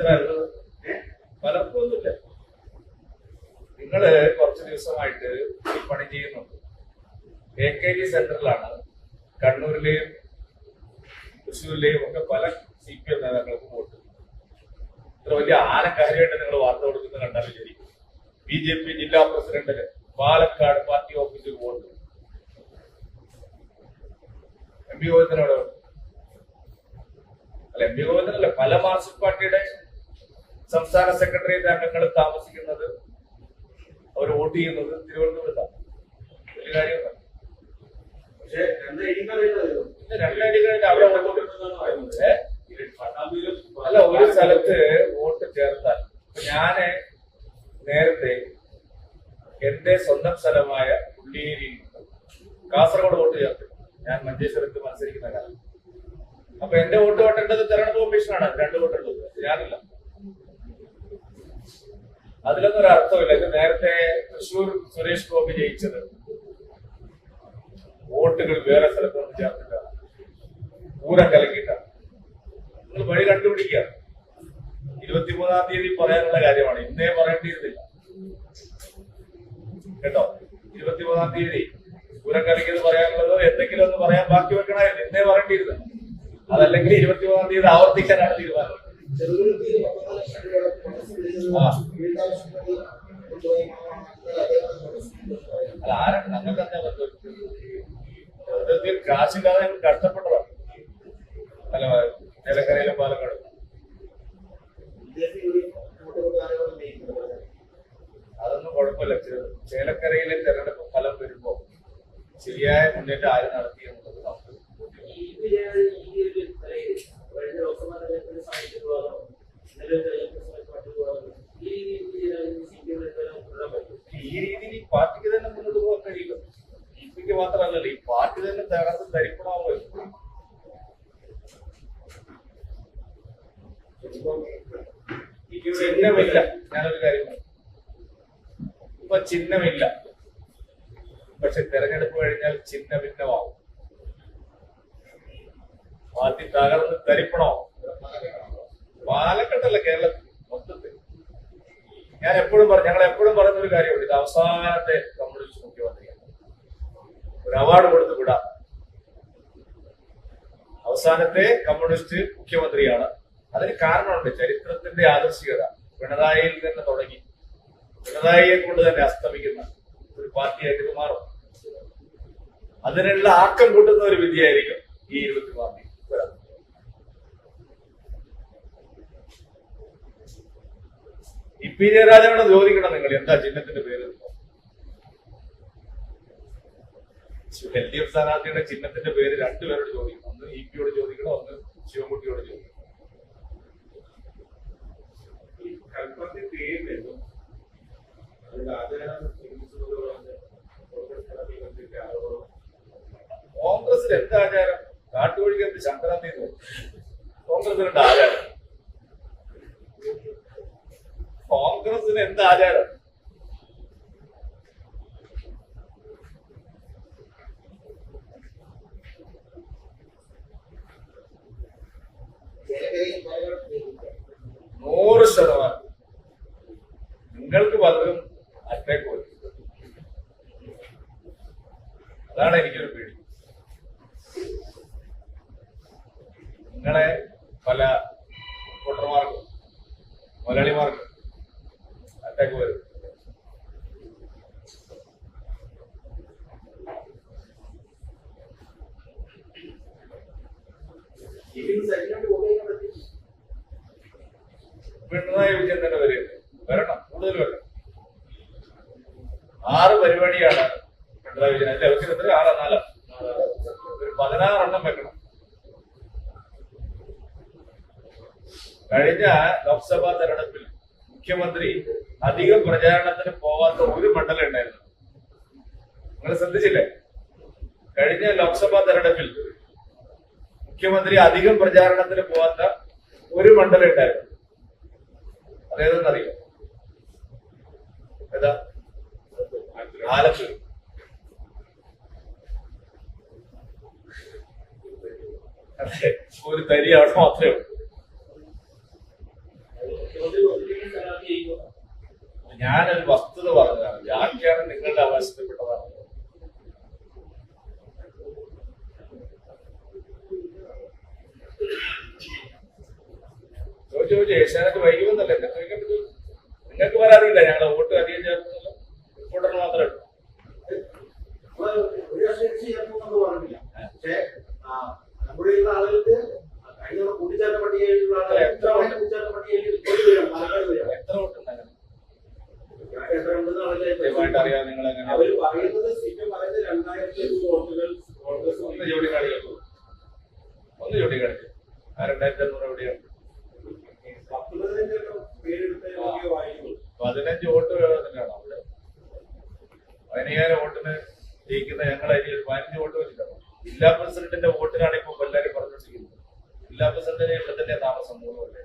എത്ര അറുപത് പലർക്കും ഒന്നുമില്ല നിങ്ങൾ കുറച്ച് ദിവസമായിട്ട് ഈ പണി ചെയ്യുന്നുണ്ട്. എ കെ ജി സെന്ററിലാണ്. കണ്ണൂരിലെയും തൃശ്ശൂരിലെയും ഒക്കെ പല സി പി എം നേതാക്കൾക്ക് വോട്ട്. ഇത്ര വലിയ ആനക്കാര്യമായിട്ട് നിങ്ങൾ വാർത്ത കൊടുക്കുന്നത് കണ്ടാൽ വിചാരിക്കും. ബി ജെ പി ജില്ലാ പ്രസിഡന്റിന് പാലക്കാട് പാർട്ടി ഓഫീസിൽ വോട്ട്. എം പി ഗോവിന്ദനോട്? അല്ല എം പി ഗോവിന്ദനല്ല പല മാർക്സിസ്റ്റ് പാർട്ടിയുടെ സംസ്ഥാന സെക്രട്ടേറിയറ്റ് അംഗങ്ങൾ താമസിക്കുന്നത് അവർ വോട്ട് ചെയ്യുന്നത് തിരുവനന്തപുരത്താണ്. വലിയ കാര്യമൊന്നും പക്ഷേ രണ്ടടികളിൽ അവിടെ? അല്ല ഒരു സ്ഥലത്ത് വോട്ട് ചേർത്താൽ ഞാൻ നേരത്തെ എന്റെ സ്വന്തം സ്ഥലമായ ഉള്ളിയേരിയിൽ കാസർഗോഡ് വോട്ട് ചേർത്തു. ഞാൻ മഞ്ചേശ്വരത്ത് മത്സരിക്കുന്ന കാലം. അപ്പൊ എന്റെ വോട്ട് വട്ടേണ്ടത് തെരഞ്ഞെടുപ്പ് കമ്മീഷനാണ്. രണ്ട് വോട്ടുള്ളത് ഞാനില്ല അതിലൊന്നും ഒരു അർത്ഥമില്ല. ഇത് നേരത്തെ തൃശൂർ സുരേഷ് ഗോപി ജയിച്ചത്. വോട്ടുകൾ വേറെ സ്ഥലത്തൊന്നും ചേർത്തിട്ടാണ് പൂരം കലക്കിയിട്ടാണ് നിങ്ങൾ വഴി കണ്ടുപിടിക്കുക. ഇരുപത്തിമൂന്നാം തീയതി പറയാനുള്ള കാര്യമാണ്. ഇന്നേ പറയേണ്ടിയിരുന്നില്ല. കേട്ടോ? ഇരുപത്തിമൂന്നാം തീയതി പൂരം കലക്കിയത് പറയാനുള്ളത് എന്തെങ്കിലും ഒന്ന് പറയാൻ ബാക്കി വെക്കണമായിരുന്നു. ഇന്നേ പറയേണ്ടിയിരുന്നു അതല്ലെങ്കിൽ ഇരുപത്തിമൂന്നാം തീയതി ആവർത്തിക്കാനാണ് തീരുമാനം. ആരാണ് ഞങ്ങൾക്ക് എന്താ പറ്റും കാശില്ലാതെ കഷ്ടപ്പെട്ടതാണ് അല്ല നിലക്കരയിലും പാലക്കാട്. അതൊന്നും കുഴപ്പമില്ല ചേലക്കരയിലെ തെരഞ്ഞെടുപ്പ് ഫലം വരുമ്പോ ശരിയായ മുന്നേറ്റം ആര് നടത്തി എന്നുള്ളത് നമുക്ക് ഈ രീതിയിൽ സി പാർട്ടിക്ക് തന്നെ മുന്നോട്ട് പോകാൻ കഴിയില്ല ഇപ്പിക്ക് മാത്രമല്ലല്ലോ ഈ പാർട്ടി തന്നെ തകർന്ന് ധരിപ്പണമാവുമല്ലോ ചിഹ്നമില്ല. ഞാനൊരു കാര്യം. ഇപ്പൊ ചിഹ്നമില്ല. പക്ഷെ തെരഞ്ഞെടുപ്പ് കഴിഞ്ഞാൽ ചിഹ്ന ഭിന്നമാവും പാർട്ടി തകർന്ന് ധരിപ്പണമാവും പാലക്കാട്ടല്ല കേരളത്തിൽ മൊത്തത്തിൽ. ഞാൻ എപ്പോഴും പറഞ്ഞു ഞങ്ങൾ എപ്പോഴും പറയുന്ന ഒരു കാര്യമുണ്ട് ഇത് അവസാനത്തെ കമ്മ്യൂണിസ്റ്റ് മുഖ്യമന്ത്രിയാണ്. ഒരു അവാർഡ് കൊടുത്തു വിടാം. അവസാനത്തെ കമ്മ്യൂണിസ്റ്റ് മുഖ്യമന്ത്രിയാണ്. അതിന് കാരണമുണ്ട് ചരിത്രത്തിന്റെ ആദർശികത. പിണറായിയിൽ തന്നെ തുടങ്ങി. പിണറായിയെ കൊണ്ട് തന്നെ അസ്തമിക്കുന്ന ഒരു പാർട്ടിയായിട്ട് ഇത് മാറും. അതിനുള്ള ആക്കം കൂട്ടുന്ന ഒരു വിധിയായിരിക്കും ഈ ഇരുപത്തി പാർട്ടി വരാം ഇ പി ജയരാജനോട് ചോദിക്കണം നിങ്ങൾ എന്താ ചിഹ്നത്തിന്റെ പേര്? എൽ ഡി എഫ് സ്ഥാനാർത്ഥിയുടെ ചിഹ്നത്തിന്റെ പേര് രണ്ടുപേരോട് ചോദിക്കണം. ഒന്ന് ഇ പിയോട് ചോദിക്കണം ഒന്ന് ശിവൻകുട്ടിയോട് ചോദിക്കണം. ആചാരം കോൺഗ്രസിൽ എന്ത് ആചാരം? കാട്ടുവഴിക്കത്ത് ശങ്കരാന്തി കോൺഗ്രസിനുണ്ട് ആചാരം? കോൺഗ്രസിന് എന്ത് ആചാരം. നൂറ് ശതമാനം. നിങ്ങൾക്ക് പലരും അറ്റാക്ക് പോയി അതാണ് എനിക്കൊരു പേടി. നിങ്ങളെ പല വോട്ടർമാർക്കും മലയാളിമാർക്കും അറ്റാക്ക് വരും പിണറായി വിജയൻ തന്നെ വരും വരണം. കൂടുതൽ വരണം. ആറ് പരിപാടിയാണ് പിണറായി വിജയൻ. അവർക്ക് എത്ര? ആറാ? നാലാ? ഒരു പതിനാറെണ്ണം വെക്കണം. കഴിഞ്ഞ ലോക്സഭാ തെരഞ്ഞെടുപ്പിൽ മുഖ്യമന്ത്രി അധികം പ്രചാരണത്തിന് പോവാത്ത ഒരു മണ്ഡലം ഉണ്ടായിരുന്നു. നിങ്ങൾ ശ്രദ്ധിച്ചില്ലേ? കഴിഞ്ഞ ലോക്സഭാ തെരഞ്ഞെടുപ്പിൽ മുഖ്യമന്ത്രി അധികം പ്രചാരണത്തിന് പോവാത്ത ഒരു മണ്ഡലം ഉണ്ടായിരുന്നു. അതേതെന്നറിയോ? ഏതാ? അതെ. ഒരു തരി അവിടെ മാത്രമേ ഉള്ളൂ. ഞാനൊരു വസ്തുത പറഞ്ഞതാണ്. വ്യാഖ്യാനം നിങ്ങളുടെ അവകാശപ്പെട്ടതാണ് ചോദിച്ചു ചോദിച്ചു ഏഷ്യാനൊക്കെ വൈകുമെന്നല്ലേ? എന്നെ ചോദിക്കാൻ പറ്റും നിങ്ങൾക്ക് വരാറില്ല ഞങ്ങളെ വോട്ട് അധികം ചേർക്കുന്നില്ല. റിപ്പോർട്ടർ മാത്രമേ ഉള്ളൂ. പട്ടികയിലുള്ള ആളുകൾ എത്ര തവണ കൂട്ടിച്ചേർത്ത പട്ടികയിൽ റിപ്പോർട്ട് വരും പാലക്കാട് വരും എത്ര വോട്ടുണ്ടായിരുന്നു ഞാൻ എത്ര ഉണ്ടെന്ന് ആളുകളെ കൃത്യമായിട്ട് അറിയാം നിങ്ങൾ എങ്ങനെ അവർ പറയുന്നത് സിപിഎം പറയുന്നത് രണ്ടായിരത്തി അഞ്ഞൂറ് വോട്ടുകൾ കോൺഗ്രസ് ഒന്ന് ജോഡി കാണിക്കൂ ഒന്ന് ജോഡി കാണിച്ചു ആ രണ്ടായിരത്തി അഞ്ഞൂറ് എവിടെയുണ്ട് പതിനഞ്ച് വോട്ട് വേണമെന്നാണ് അവിടെ? പതിനയ്യായിരം വോട്ടിന് ജയിക്കുന്ന ഞങ്ങൾ അതിൽ പതിനഞ്ച് വോട്ട് വെച്ചിട്ടാണ് ജില്ലാ പ്രസിഡന്റിന്റെ വോട്ടിനാണ് ഇപ്പൊ എല്ലാവരും പറഞ്ഞുകൊണ്ടിരിക്കുന്നത് ജില്ലാ പ്രസിഡന്റിന്റെ ഇവിടെ തന്നെ താമസം മൂന്നുമല്ലേ